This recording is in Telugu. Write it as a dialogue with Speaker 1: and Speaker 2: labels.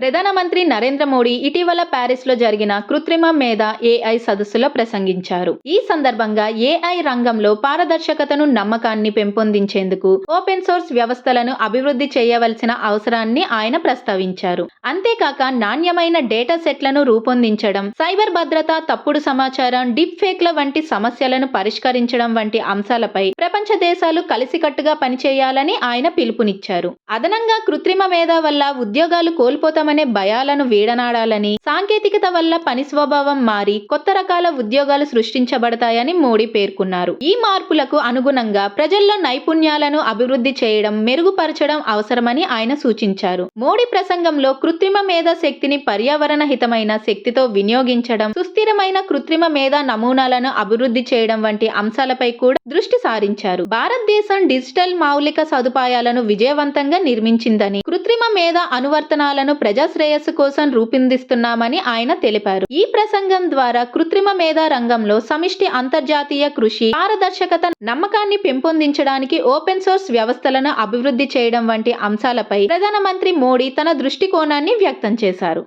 Speaker 1: ప్రధానమంత్రి నరేంద్ర మోడీ ఇటీవల ప్యారిస్లో జరిగిన కృత్రిమ మేధ ఏఐ సదస్సులో ప్రసంగించారు. ఈ సందర్భంగా ఏఐ రంగంలో పారదర్శకతను నమ్మకాన్ని పెంపొందించేందుకు ఓపెన్ సోర్స్ వ్యవస్థలను అభివృద్ధి చేయవలసిన అవసరాన్ని ఆయన ప్రస్తావించారు. అంతేకాక నాణ్యమైన డేటా సెట్లను రూపొందించడం సైబర్ భద్రత తప్పుడు సమాచారం డిప్ ఫేక్ల వంటి సమస్యలను పరిష్కరించడం వంటి అంశాలపై ప్రపంచ దేశాలు కలిసికట్టుగా పనిచేయాలని ఆయన పిలుపునిచ్చారు. అదనంగా కృత్రిమ మేధ వల్ల ఉద్యోగాలు కోల్పోతాం భయాలను వీడనాడాలని సాంకేతికత వల్ల పని స్వభావం మారి కొత్త రకాల ఉద్యోగాలు సృష్టించబడతాయని మోడీ పేర్కొన్నారు. ఈ మార్పులకు అనుగుణంగా ప్రజల్లో నైపుణ్యాలను అభివృద్ధి చేయడం మెరుగుపరచడం అవసరమని ఆయన సూచించారు. మోడీ ప్రసంగంలో కృత్రిమ మేధ శక్తిని పర్యావరణ హితమైన శక్తితో వినియోగించడం సుస్థిరమైన కృత్రిమ మేధ నమూనాలను అభివృద్ధి చేయడం వంటి అంశాలపై కూడా దృష్టి సారించారు. భారతదేశం డిజిటల్ మౌలిక సదుపాయాలను విజయవంతంగా నిర్మించిందని కృత్రిమ మేధా అనువర్తనాలను ప్రజా శ్రేయస్సు కోసం రూపొందిస్తున్నామని ఆయన తెలిపారు. ఈ ప్రసంగం ద్వారా కృత్రిమ మేధా రంగంలో సమిష్టి అంతర్జాతీయ కృషి పారదర్శకత నమ్మకాన్ని పెంపొందించడానికి ఓపెన్ సోర్స్ వ్యవస్థలను అభివృద్ధి చేయడం వంటి అంశాలపై ప్రధానమంత్రి మోడీ తన దృష్టికోణాన్ని వ్యక్తం చేశారు.